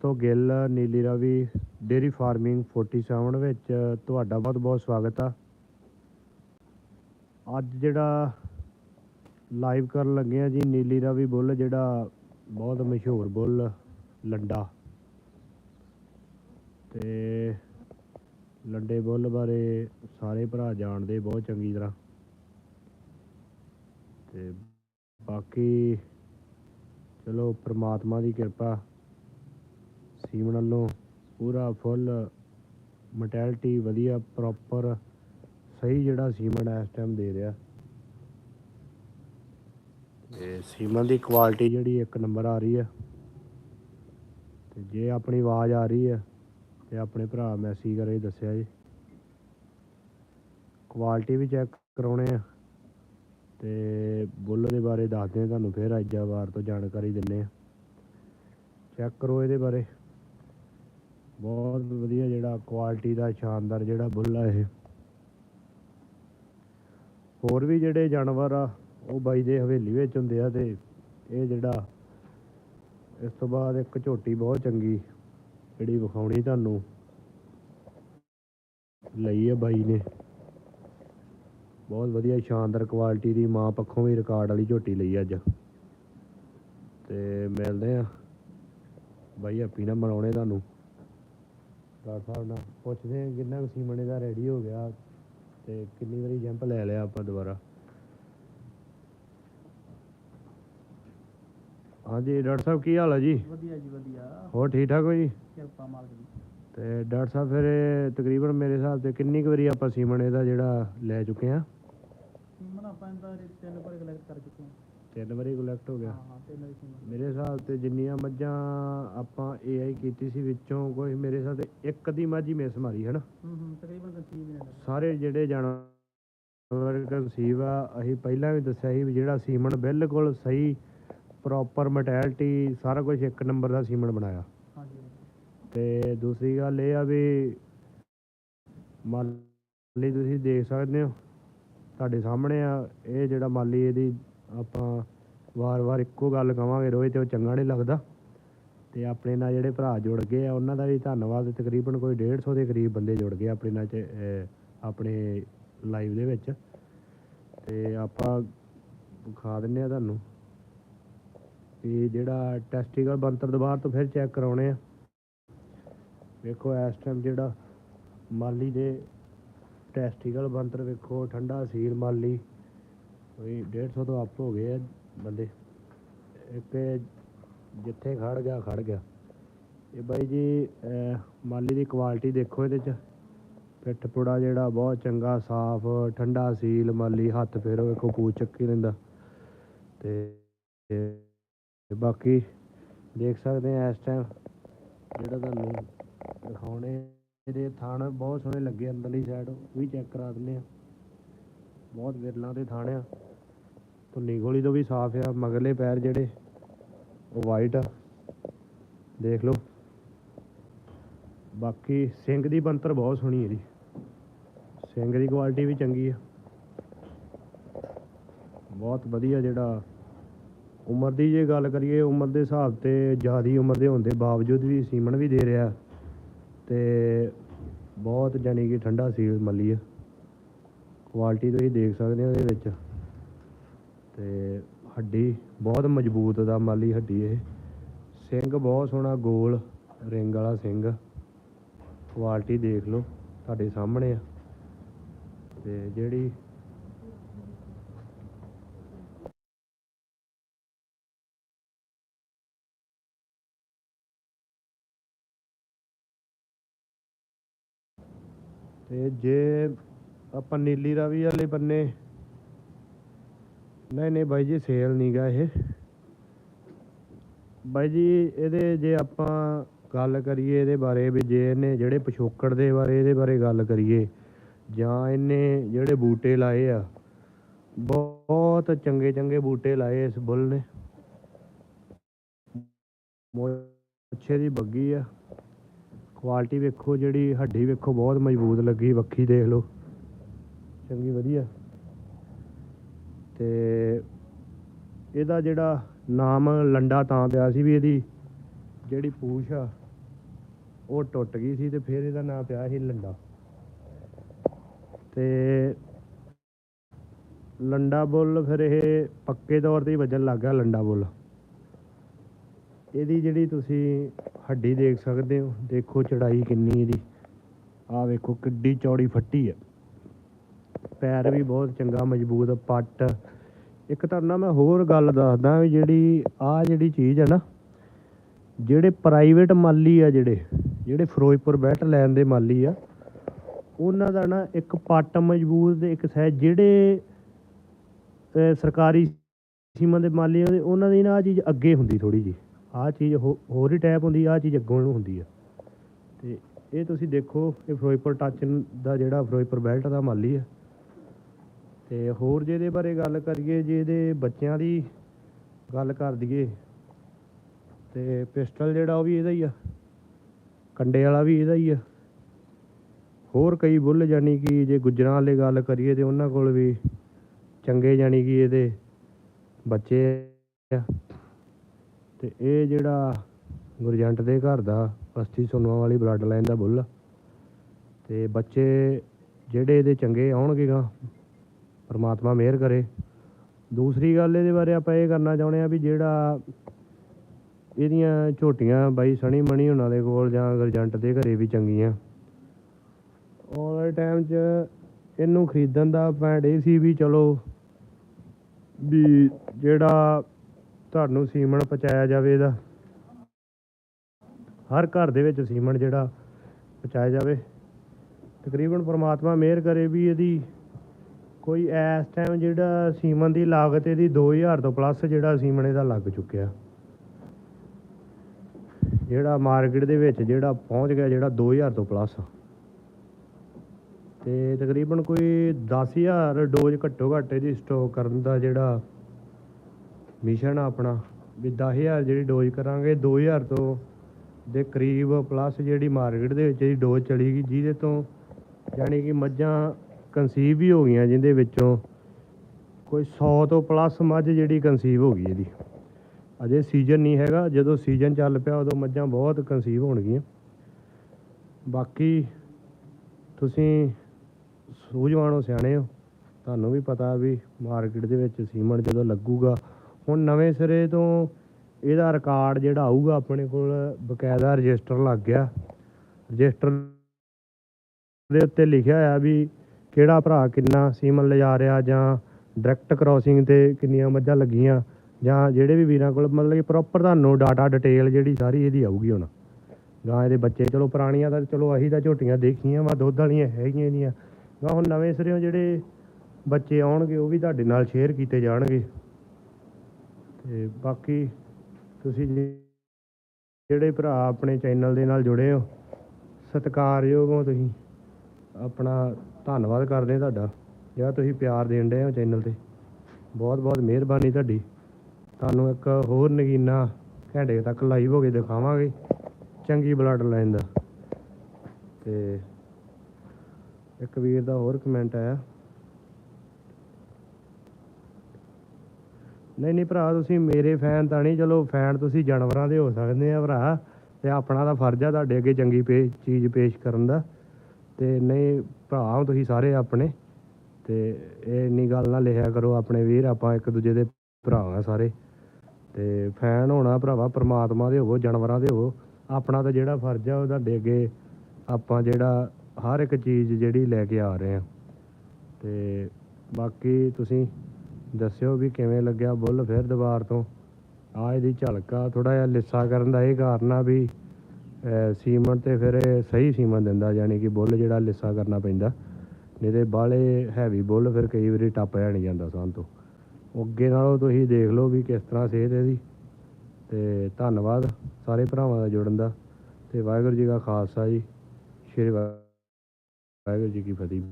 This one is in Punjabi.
ਦੋਸਤੋ, ਗਿੱਲ ਨੀਲੀ ਰਾਵੀ ਡੇਰੀ ਫਾਰਮਿੰਗ 47 ਵਿੱਚ ਤੁਹਾਡਾ ਬਹੁਤ ਬਹੁਤ ਸਵਾਗਤ ਆ। ਅੱਜ ਜਿਹੜਾ ਲਾਈਵ ਕਰਨ ਲੱਗੇ ਆ ਜੀ, ਨੀਲੀ ਰਾਵੀ ਬੁੱਲ, ਜਿਹੜਾ ਬਹੁਤ ਮਸ਼ਹੂਰ ਬੁੱਲ, ਲੰਡਾ। ਤੇ ਲੰਡੇ ਬੁੱਲ ਬਾਰੇ ਸਾਰੇ ਭਰਾ ਜਾਣਦੇ ਬਹੁਤ ਚੰਗੀ ਤਰ੍ਹਾਂ। ਤੇ ਬਾਕੀ, ਚਲੋ, ਪ੍ਰਮਾਤਮਾ ਦੀ ਕਿਰਪਾ ਸੀਮਨ ਵੱਲੋਂ ਪੂਰਾ ਫੁੱਲ ਮੋਟੈਲਿਟੀ ਵਧੀਆ ਪ੍ਰੋਪਰ ਸਹੀ ਜਿਹੜਾ ਸੀਮਨ ਇਸ ਟਾਈਮ ਦੇ ਰਿਹਾ। ਤੇ ਸੀਮਨ ਦੀ ਕੁਆਲਿਟੀ ਜਿਹੜੀ ਇੱਕ ਨੰਬਰ ਆ ਰਹੀ ਹੈ ਤੇ ਜੇ ਆਪਣੀ ਆਵਾਜ਼ ਆ ਰਹੀ ਹੈ ਤੇ ਆਪਣੇ ਭਰਾ ਮੈਸੇਜ ਕਰੇ ਦੱਸਿਆ ਜੀ। ਕੁਆਲਿਟੀ ਵੀ ਚੈੱਕ ਕਰਾਉਣੇ ਆ। ਤੇ ਬੁੱਲ ਦੇ ਬਾਰੇ ਦੱਸਦੇ ਆ ਤੁਹਾਨੂੰ ਫਿਰ ਅੱਜ ਵਾਰ ਤੋਂ ਜਾਣਕਾਰੀ ਦਿੰਨੇ ਆ। ਚੈੱਕ ਕਰੋ ਇਹਦੇ ਬਾਰੇ। ਬਹੁਤ ਵਧੀਆ ਜਿਹੜਾ ਕੁਆਲਿਟੀ ਦਾ, ਸ਼ਾਨਦਾਰ ਜਿਹੜਾ ਬੁੱਲ ਆ ਇਹ। ਹੋਰ ਵੀ ਜਿਹੜੇ ਜਾਨਵਰ ਆ, ਉਹ ਬਾਈ ਦੇ ਹਵੇਲੀ ਵਿੱਚ ਹੁੰਦੇ ਆ ਤੇ ਇਹ ਜਿਹੜਾ ਇਸ ਤੋਂ ਬਾਅਦ ਇੱਕ ਝੋਟੀ ਬਹੁਤ ਚੰਗੀ ਜਿਹੜੀ ਵਿਖਾਉਣੀ ਤੁਹਾਨੂੰ ਲਈ ਆ ਬਾਈ ਨੇ। ਬਹੁਤ ਵਧੀਆ ਸ਼ਾਨਦਾਰ ਕੁਆਲਿਟੀ ਦੀ ਮਾਂ ਪੱਖੋਂ ਵੀ ਰਿਕਾਰਡ ਵਾਲੀ ਝੋਟੀ ਲਈ ਅੱਜ। ਤੇ ਮਿਲਦੇ ਆ। ਬਾਈ ਹੈਪੀ ਨਾਲ ਮਨਾਉਣੇ ਤੁਹਾਨੂੰ। ਡਾਕਟਰ ਸਾਹਿਬ ਨਾਲ ਪੁੱਛਦੇ ਆ ਕਿੰਨਾ ਕੁ ਸੀਮਨ ਦਾ ਰੈਡੀ ਹੋ ਗਿਆ ਤੇ ਕਿੰਨੀ ਵਾਰੀ ਜੰਪ ਲੈ ਲਿਆ ਆਪਾਂ ਦੁਬਾਰਾ। ਹਾਂਜੀ ਡਾਕਟਰ ਸਾਹਿਬ ਕੀ ਹਾਲ ਹੈ ਜੀ? ਵਧੀਆ ਜੀ ਵਧੀਆ। ਹੋਰ ਠੀਕ ਠਾਕ ਹੋ ਜੀ? ਕਿਰਪਾ ਮਾਲਕ ਦੀ। ਤੇ ਡਾਕਟਰ ਸਾਹਿਬ ਫਿਰ ਇਹ ਤਕਰੀਬਨ ਮੇਰੇ ਹਿਸਾਬ ਤੇ ਕਿੰਨੀ ਕੁ ਵਾਰੀ ਆਪਾਂ ਸੀਮਨ ਇਹਦਾ ਜਿਹੜਾ ਲੈ ਚੁੱਕੇ ਆ ਸੀਮਨ ਆਪਾਂ ਇਹਦਾ ਤਿੰਨ ਵਾਰ ਕਲੈਕਟ ਕਰ ਚੁੱਕੇ ਹਾਂ। ਤਿੰਨ ਵਾਰੀ ਕਲੈਕਟ ਹੋ ਗਿਆ। ਹਾਂ ਹਾਂ ਤਿੰਨ ਵਾਰੀ ਸੀਮਨ ਮੇਰੇ ਹਿਸਾਬ ਤੇ ਜਿੰਨੀਆਂ ਮੱਝਾਂ ਆਪਾਂ ਏਆਈ ਕੀਤੀ ਸੀ ਵਿੱਚੋਂ ਕੋਈ ਮੇਰੇ ਹਿਸਾਬ ਤੇ ਇੱਕ ਦੀ ਮੱਝ ਹੀ ਮਿਸ ਮਾਰੀ ਹੈ ਨਾ ਹੂੰ ਹੂੰ ਤਕਰੀਬਨ ਕੰਸੀਵ ਹੀ ਨੇ ਸਾਰੇ ਜਿਹੜੇ ਜਾਨਵਰ ਕਨਸੀਵ ਆ ਅਸੀਂ ਪਹਿਲਾਂ ਵੀ ਦੱਸਿਆ ਸੀ ਵੀ ਜਿਹੜਾ ਸੀਮਨ ਬਿਲਕੁਲ ਸਹੀ ਪ੍ਰੋਪਰ ਮਟੈਲਿਟੀ ਸਾਰਾ ਕੁਝ ਇੱਕ ਨੰਬਰ ਦਾ ਸੀਮਨ ਬਣਾਇਆ। ਹਾਂਜੀ। ਤੇ ਦੂਸਰੀ ਗੱਲ ਇਹ ਆ ਵੀ ਮਾਲੀ ਤੁਸੀਂ ਦੇਖ ਸਕਦੇ ਹੋ ਤੁਹਾਡੇ ਸਾਹਮਣੇ ਆ ਇਹ ਜਿਹੜਾ ਮਾਲੀ ਇਹਦੀ ਆਪਾਂ ਵਾਰ-ਵਾਰ ਇੱਕੋ ਗੱਲ ਕਵਾਂਗੇ ਰੋਏ ਤੇ ਉਹ ਚੰਗਾ ਨਹੀਂ ਲੱਗਦਾ। ਤੇ ਆਪਣੇ ਨਾਲ ਜਿਹੜੇ ਭਰਾ ਜੁੜ ਗਏ ਆ, ਉਹਨਾਂ ਦਾ ਵੀ ਧੰਨਵਾਦ। ਤਕਰੀਬਨ ਕੋਈ 150 ਦੇ ਕਰੀਬ ਬੰਦੇ ਜੁੜ ਗਏ ਆਪਣੇ ਨਾਲ ਚ ਆਪਣੇ ਲਾਈਵ ਦੇ ਵਿੱਚ। ਤੇ ਆਪਾਂ ਖਾ ਦਿੰਨੇ ਆ ਤੁਹਾਨੂੰ ਵੀ ਜਿਹੜਾ ਟੈਸਟੀਕਲ ਬੰਤਰ ਦੁਬਾਰਾ ਤੋਂ ਫਿਰ ਚੈੱਕ ਕਰਾਉਣੇ ਆ। ਵੇਖੋ, ਇਸ ਟਾਈਮ ਜਿਹੜਾ ਮਾਲੀ ਦੇ ਟੈਸਟੀਕਲ ਬੰਤਰ ਵੇਖੋ, ਠੰਡਾ ਸੀਲ ਮਾਲੀ। ਕੋਈ 150 ਤੋਂ ਅੱਪ ਹੋ ਗਏ ਆ ਬੰਦੇ। ਇੱਕ ਜਿੱਥੇ ਖੜ ਗਿਆ ਖੜ ਗਿਆ। ਇਹ ਬਾਈ ਜੀ ਮਾਲੀ ਦੀ ਕੁਆਲਿਟੀ ਦੇਖੋ ਇਹਦੇ ਚ। ਪਿੱਠ ਪੁੜਾ ਜਿਹੜਾ ਬਹੁਤ ਚੰਗਾ, ਸਾਫ਼, ਠੰਡਾ ਸੀਲ ਮਾਲੀ, ਹੱਥ ਫੇਰੋ ਵੇਖੋ ਪੂਛ ਚੱਕੀ ਲੈਂਦਾ। ਤੇ ਬਾਕੀ ਦੇਖ ਸਕਦੇ ਆ ਇਸ ਟਾਈਮ ਜਿਹੜਾ ਤੁਹਾਨੂੰ ਦਿਖਾਉਣੇ, ਇਹਦੇ ਥਾਣ ਬਹੁਤ ਸੋਹਣੇ ਲੱਗੇ ਅੰਦਰਲੀ ਸਾਈਡ ਉਹ ਵੀ ਚੈੱਕ ਕਰਾ ਦਿੰਦੇ ਆ। ਬਹੁਤ ਵਿਰਲਾਂ ਦੇ ਥਾਣ ਆ। ਧੁੰਨੀ ਗੋਲੀ ਤੋਂ ਵੀ ਸਾਫ਼ ਆ, ਮਗਰਲੇ ਪੈਰ ਜਿਹੜੇ, ਉਹ ਵਾਈਟ ਆ। ਦੇਖ ਲਓ। ਬਾਕੀ ਸਿੰਘ ਦੀ ਬੰਤਰ ਬਹੁਤ ਸੋਹਣੀ ਹੈ ਜੀ। ਸਿੰਘ ਦੀ ਕੁਆਲਿਟੀ ਵੀ ਚੰਗੀ ਆ। ਬਹੁਤ ਵਧੀਆ ਜਿਹੜਾ ਉਮਰ ਦੀ ਜੇ ਗੱਲ ਕਰੀਏ, ਉਮਰ ਦੇ ਹਿਸਾਬ ਤੇ ਜ਼ਿਆਦੀ ਉਮਰ ਦੇ ਹੋਣ ਦੇ ਬਾਵਜੂਦ ਵੀ ਸੀਮਨ ਵੀ ਦੇ ਰਿਹਾ। ਤੇ ਬਹੁਤ ਜਾਨੀ ਕਿ ਠੰਡਾ ਸੀਲ ਮੱਲੀ ਆ। ਕੁਆਲਿਟੀ ਤੁਸੀਂ ਦੇਖ ਸਕਦੇ ਹੋ ਇਹਦੇ ਵਿੱਚ। ਹੱਡੀ ਬਹੁਤ ਮਜ਼ਬੂਤ ਦਾ ਮਾਲੀ ਹੱਡੀ ਇਹ। ਸਿੰਘ ਬਹੁਤ ਸੋਹਣਾ ਗੋਲ, ਰਿੰਗ ਵਾਲਾ ਸਿੰਘ। ਕੁਆਲਿਟੀ ਦੇਖ ਲਓ, ਤੁਹਾਡੇ ਸਾਹਮਣੇ ਆ। ਤੇ ਜਿਹੜੀ ਤੇ ਜੇ ਆਪਾਂ ਨੀਲੀ ਰਾਵੀ ਵਾਲੇ ਬੰਨੇ ਨਹੀਂ ਨਹੀਂ ਬਾਈ ਜੀ ਸੇਲ ਨਹੀਂਗਾ ਇਹ। ਬਾਈ ਜੀ, ਇਹਦੇ ਜੇ ਆਪਾਂ ਗੱਲ ਕਰੀਏ ਇਹਦੇ ਬਾਰੇ ਵੀ, ਜੇ ਇਹਨੇ ਜਿਹੜੇ ਪਿਛੋਕੜ ਦੇ ਬਾਰੇ, ਇਹਦੇ ਬਾਰੇ ਗੱਲ ਕਰੀਏ, ਜਾਂ ਇਹਨੇ ਜਿਹੜੇ ਬੂਟੇ ਲਾਏ ਆ, ਬਹੁਤ ਚੰਗੇ ਚੰਗੇ ਬੂਟੇ ਲਾਏ ਇਸ ਬੁੱਲ ਨੇ। ਮੋਛੇ ਦੀ ਬੱਗੀ ਆ। ਕੁਆਲਿਟੀ ਵੇਖੋ ਜਿਹੜੀ, ਹੱਡੀ ਵੇਖੋ, ਬਹੁਤ ਮਜ਼ਬੂਤ ਲੱਗੀ, ਵੱਖੀ ਦੇਖ ਲਓ। ਚੰਗੀ, ਵਧੀਆ। ਤੇ ਇਹਦਾ ਜਿਹੜਾ ਨਾਮ ਲੰਡਾ ਤਾਂ ਪਿਆ ਸੀ ਵੀ ਇਹਦੀ ਜਿਹੜੀ ਪੂਛ ਆ, ਉਹ ਟੁੱਟ ਗਈ ਸੀ ਤੇ ਫਿਰ ਇਹਦਾ ਨਾਂ ਪਿਆ ਸੀ ਲੰਡਾ। ਤੇ ਲੰਡਾ ਬੁੱਲ ਫਿਰ ਇਹ ਪੱਕੇ ਤੌਰ ਤੇ ਹੀ ਵੱਜਣ ਲੱਗ ਗਿਆ ਲੰਡਾ ਬੁੱਲ। ਇਹਦੀ ਜਿਹੜੀ ਤੁਸੀਂ ਹੱਡੀ ਦੇਖ ਸਕਦੇ ਹੋ, ਦੇਖੋ ਚੜਾਈ ਕਿੰਨੀ ਇਹਦੀ। ਆਹ ਵੇਖੋ ਕਿੱਡੀ ਚੌੜੀ ਫੱਟੀ ਹੈ ਪੈਰ ਵੀ ਬਹੁਤ ਚੰਗਾ, ਮਜ਼ਬੂਤ, ਪੱਟ। ਇੱਕ ਤੁਹਾਨੂੰ ਨਾ ਮੈਂ ਹੋਰ ਗੱਲ ਦੱਸਦਾ ਵੀ ਜਿਹੜੀ ਆਹ ਜਿਹੜੀ ਚੀਜ਼ ਹੈ ਨਾ, ਜਿਹੜੇ ਪ੍ਰਾਈਵੇਟ ਮਾਲੀ ਆ ਜਿਹੜੇ ਜਿਹੜੇ ਫਿਰੋਜ਼ਪੁਰ ਬੈਟ ਲੈਣ ਦੇ ਮਾਲੀ ਆ, ਉਹਨਾਂ ਦਾ ਨਾ ਇੱਕ ਪੱਟ ਮਜ਼ਬੂਤ ਤੇ ਇੱਕ ਸਹਿ ਜਿਹੜੇ ਸਰਕਾਰੀ ਸੀਮਾ ਦੇ ਮਾਲੀ ਆ, ਉਹਨਾਂ ਦੀ ਨਾ ਆਹ ਚੀਜ਼ ਅੱਗੇ ਹੁੰਦੀ ਥੋੜੀ ਜੀ ਆਹ ਚੀਜ਼ ਹੋ- ਹੋਰ ਹੀ ਟੈਪ ਹੁੰਦੀ, ਆਹ ਚੀਜ਼ ਅੱਗੋਂ ਨੂੰ ਹੁੰਦੀ ਆ। ਤੇ ਇਹ ਤੁਸੀਂ ਦੇਖੋ, ਇਹ ਫਿਰੋਜ਼ਪੁਰ ਟੱਚ ਦਾ ਜਿਹੜਾ ਫਿਰੋਜ਼ਪੁਰ ਬੈਲਟ ਦਾ ਮਾਲੀ ਆ। ਤੇ ਹੋਰ ਜਿਹਦੇ ਬਾਰੇ ਗੱਲ ਕਰੀਏ ਜੇ ਇਹਦੇ ਬੱਚਿਆਂ ਦੀ ਗੱਲ ਕਰ ਦਈਏ, ਤੇ ਪਿਸਟਲ ਜਿਹੜਾ ਉਹ ਵੀ ਇਹਦਾ ਹੀ ਆ, ਕੰਡੇ ਵਾਲਾ ਵੀ ਇਹਦਾ ਹੀ ਆ ਹੋਰ ਕਈ ਬੁੱਲ ਜਾਨੀ ਕਿ ਜੇ ਗੁੱਜਰਾਂ ਵਾਲੇ ਗੱਲ ਕਰੀਏ ਤੇ ਉਹਨਾਂ ਕੋਲ ਵੀ ਚੰਗੇ ਜਾਨੀ ਕਿ ਇਹਦੇ ਬੱਚੇ ਆ ਤੇ ਇਹ ਜਿਹੜਾ ਗੁਰਜੰਟ ਦੇ ਘਰ ਦਾ ਬਸਤੀ ਸੁਨਵਾ ਵਾਲੀ ਬਲੱਡ ਲਾਈਨ ਦਾ ਬੁੱਲ ਆ। ਤੇ ਬੱਚੇ ਜਿਹੜੇ ਇਹਦੇ ਚੰਗੇ ਆਉਣਗੇ ਗਾ ਪਰਮਾਤਮਾ ਮਿਹਰ ਕਰੇ। ਦੂਸਰੀ ਗੱਲ ਇਹਦੇ ਬਾਰੇ ਆਪਾਂ ਇਹ ਕਰਨਾ ਚਾਹੁੰਦੇ ਆ ਵੀ ਜਿਹੜਾ ਇਹਦੀਆਂ ਝੋਟੀਆਂ ਬਾਈ ਸਣੀ ਮਣੀ ਉਹਨਾਂ ਦੇ ਕੋਲ ਜਾਂ ਗਰਜੰਟ ਦੇ ਘਰੇ ਵੀ ਚੰਗੀਆਂ। ਆਉਣ ਵਾਲੇ ਟਾਈਮ 'ਚ ਇਹਨੂੰ ਖਰੀਦਣ ਦਾ ਪੈਂਡ ਇਹ ਸੀ ਵੀ ਚਲੋ ਵੀ ਜਿਹੜਾ ਤੁਹਾਨੂੰ ਸੀਮਨ ਪਹੁੰਚਾਇਆ ਜਾਵੇ ਇਹਦਾ। ਹਰ ਘਰ ਦੇ ਵਿੱਚ ਸੀਮਨ ਜਿਹੜਾ ਪਹੁੰਚਾਇਆ ਜਾਵੇ। ਤਕਰੀਬਨ ਪਰਮਾਤਮਾ ਮਿਹਰ ਕਰੇ ਵੀ ਇਹਦੀ ਕੋਈ ਇਸ ਟਾਈਮ ਜਿਹੜਾ ਸੀਮਨ ਦੀ ਲਾਗਤ ਇਹਦੀ 2000 ਤੋਂ ਪਲੱਸ ਜਿਹੜਾ ਸੀਮਨ ਇਹਦਾ ਲੱਗ ਚੁੱਕਿਆ। ਜਿਹੜਾ ਮਾਰਕੀਟ ਦੇ ਵਿੱਚ ਜਿਹੜਾ ਪਹੁੰਚ ਗਿਆ ਜਿਹੜਾ 2000 ਤੋਂ ਪਲੱਸ ਤੇ ਤਕਰੀਬਨ ਕੋਈ 10000 ਡੋਜ਼ ਘੱਟੋ ਘੱਟ ਇਹਦੀ ਸਟਾਕ ਕਰਨ ਦਾ ਜਿਹੜਾ ਮਿਸ਼ਨ ਆ ਆਪਣਾ, ਵੀ 10000 ਜਿਹੜੀ ਡੋਜ਼ ਕਰਾਂਗੇ 2000 ਤੋਂ ਦੇ ਕਰੀਬ ਪਲੱਸ ਜਿਹੜੀ ਮਾਰਕੀਟ ਦੇ ਵਿੱਚ ਇਹਦੀ ਡੋਜ਼ ਚਲੀ ਗਈ, ਜਿਹਦੇ ਤੋਂ ਯਾਨੀ ਕਿ ਮੱਝਾਂ ਕਨਸੀਵ ਵੀ ਹੋ ਗਈਆਂ ਜਿਹਦੇ ਵਿੱਚੋਂ ਕੋਈ 100 ਤੋਂ ਪਲੱਸ ਮੱਝ ਜਿਹੜੀ ਕਨਸੀਵ ਹੋ ਗਈ ਇਹਦੀ। ਅਜੇ ਸੀਜ਼ਨ ਨਹੀਂ ਹੈਗਾ, ਜਦੋਂ ਸੀਜ਼ਨ ਚੱਲ ਪਿਆ ਉਦੋਂ ਮੱਝਾਂ ਬਹੁਤ ਕਨਸੀਵ ਹੋਣਗੀਆਂ। ਬਾਕੀ ਤੁਸੀਂ ਸੂਝਵਾਨ ਹੋ, ਸਿਆਣੇ ਹੋ, ਤੁਹਾਨੂੰ ਵੀ ਪਤਾ ਵੀ ਮਾਰਕੀਟ ਦੇ ਵਿੱਚ ਸੀਮਨ ਜਦੋਂ ਲੱਗੂਗਾ, ਹੁਣ ਨਵੇਂ ਸਿਰੇ ਤੋਂ ਇਹਦਾ ਰਿਕਾਰਡ ਜਿਹੜਾ ਆਊਗਾ ਆਪਣੇ ਕੋਲ ਬਕਾਇਦਾ ਰਜਿਸਟਰ ਲੱਗ ਗਿਆ। ਰਜਿਸਟਰ ਦੇ ਉੱਤੇ ਲਿਖਿਆ ਹੋਇਆ ਵੀ ਕਿਹੜਾ ਭਰਾ ਕਿੰਨਾ ਸੀਮਨ ਲਿਜਾ ਰਿਹਾ ਜਾਂ ਡਾਇਰੈਕਟ ਕ੍ਰਾਸਿੰਗ ਤੇ ਕਿੰਨੀਆਂ ਮੱਝਾਂ ਲੱਗੀਆਂ ਜਾਂ ਜਿਹੜੇ ਵੀ ਵੀਰਾਂ ਕੋਲ ਮਤਲਬ ਕਿ ਪ੍ਰੋਪਰ ਤੁਹਾਨੂੰ ਡਾਟਾ ਡਿਟੇਲ ਜਿਹੜੀ ਸਾਰੀ ਇਹਦੀ ਆਊਗੀ ਹੁਣ। ਗਾਂ ਇਹਦੇ ਬੱਚੇ, ਚਲੋ ਪੁਰਾਣੀਆਂ ਤਾਂ ਚਲੋ ਅਸੀਂ ਤਾਂ ਝੋਟੀਆਂ ਦੇਖੀਆਂ ਵਾ, ਦੁੱਧ ਵਾਲੀਆਂ ਹੈਗੀਆਂ ਇਹਦੀਆਂ ਗਾਂ ਹੁਣ ਨਵੇਂ ਸਿਰਿਓਂ ਜਿਹੜੇ ਬੱਚੇ ਆਉਣਗੇ ਉਹ ਵੀ ਤੁਹਾਡੇ ਨਾਲ ਸ਼ੇਅਰ ਕੀਤੇ ਜਾਣਗੇ। ਤੇ ਬਾਕੀ ਤੁਸੀਂ ਜਿਹੜੇ ਭਰਾ ਆਪਣੇ ਚੈਨਲ ਦੇ ਨਾਲ ਜੁੜੇ ਹੋ, ਸਤਿਕਾਰਯੋਗ ਹੋ ਤੁਸੀਂ। ਆਪਣਾ ਧੰਨਵਾਦ ਕਰਦੇ ਹਾਂ ਤੁਹਾਡਾ। ਜਿਹੜਾ ਤੁਸੀਂ ਪਿਆਰ ਦੇਣ ਡਏ ਹੋ ਚੈਨਲ ਤੇ। ਬਹੁਤ ਬਹੁਤ ਮਿਹਰਬਾਨੀ ਤੁਹਾਡੀ। ਤੁਹਾਨੂੰ ਇੱਕ ਹੋਰ ਨਗੀਨਾ ਘੰਟੇ ਤੱਕ ਲਾਈਵ ਹੋ ਕੇ ਦਿਖਾਵਾਂਗੇ। ਚੰਗੀ ਬਲੱਡ ਲਾਈਨ ਦਾ। ਤੇ ਇੱਕ ਵੀਰ ਦਾ ਹੋਰ ਕਮੈਂਟ ਆਇਆ। ਨਹੀਂ ਨਹੀਂ ਭਰਾ, ਤੁਸੀਂ ਮੇਰੇ ਫੈਨ ਤਾਂ ਨਹੀਂ। ਚਲੋ ਫੈਨ ਤੁਸੀਂ ਜਾਨਵਰਾਂ ਦੇ ਹੋ ਸਕਦੇ ਆ ਭਰਾ। ਤੇ ਆਪਣਾ ਤਾਂ ਫਰਜ਼ ਆ ਤੁਹਾਡੇ ਅੱਗੇ ਚੰਗੀ ਪੇ, ਚੀਜ਼ ਪੇਸ਼ ਕਰਨ ਦਾ। ਤੇ ਨਹੀਂ ਭਰਾ ਹੋ ਤੁਸੀਂ ਸਾਰੇ ਆਪਣੇ ਤੇ ਇਹ ਇੰਨੀ ਗੱਲ ਨਾ ਲਿਖਿਆ ਕਰੋ, ਆਪਣੇ ਵੀਰ, ਆਪਾਂ ਇੱਕ ਦੂਜੇ ਦੇ ਭਰਾ ਆ ਸਾਰੇ ਤੇ ਫੈਨ ਹੋਣਾ ਭਰਾਵਾ, ਪ੍ਰਮਾਤਮਾ ਦੇ ਹੋਵੋ, ਜਾਨਵਰਾਂ ਦੇ ਹੋਵੋ, ਆਪਣਾ ਤਾਂ ਜਿਹੜਾ ਫਰਜ਼ ਆ, ਉਹ ਤੁਹਾਡੇ ਅੱਗੇ ਆਪਾਂ ਜਿਹੜਾ ਹਰ ਇੱਕ ਚੀਜ਼ ਜਿਹੜੀ ਲੈ ਕੇ ਆ ਰਹੇ ਆ। ਤੇ ਬਾਕੀ ਤੁਸੀਂ ਦੱਸਿਓ ਵੀ ਕਿਵੇਂ ਲੱਗਿਆ ਬੁੱਲ ਫਿਰ ਦੁਬਾਰ ਤੋਂ। ਆ ਦੀ ਝਲਕਾ ਥੋੜਾ ਜਿਹਾ ਲਿੱਸਾ ਕਰਨ ਦਾ ਇਹ ਕਾਰਨ ਆ ਵੀ ਸੀਮਨ ਤੇ ਫਿਰ ਇਹ ਸਹੀ ਸੀਮਨ ਦਿੰਦਾ, ਯਾਨੀ ਕਿ ਬੁੱਲ ਜਿਹੜਾ ਲਿੱਸਾ ਕਰਨਾ ਪੈਂਦਾ। ਨਹੀਂ ਤੇ ਬਾਹਲੇ ਹੈਵੀ ਬੁੱਲ ਫਿਰ ਕਈ ਵਾਰੀ ਟੱਪਿਆ ਨਹੀਂ ਜਾਂਦਾ ਸਾਨ ਤੋਂ। ਅੱਗੇ ਨਾਲੋਂ ਤੁਸੀਂ ਦੇਖ ਲਓ ਵੀ ਕਿਸ ਤਰ੍ਹਾਂ ਸਿਹਤ ਇਹਦੀ। ਤੇ ਧੰਨਵਾਦ ਸਾਰੇ ਭਰਾਵਾਂ ਦਾ ਜੁੜਨ ਦਾ। ਤੇ ਵਾਹਿਗੁਰੂ ਜੀ ਕਾ ਖਾਲਸਾ ਜੀ, ਸ਼੍ਰੀ ਵਾਹਿਗੁਰੂ ਜੀ ਕੀ ਫਤਿਹ।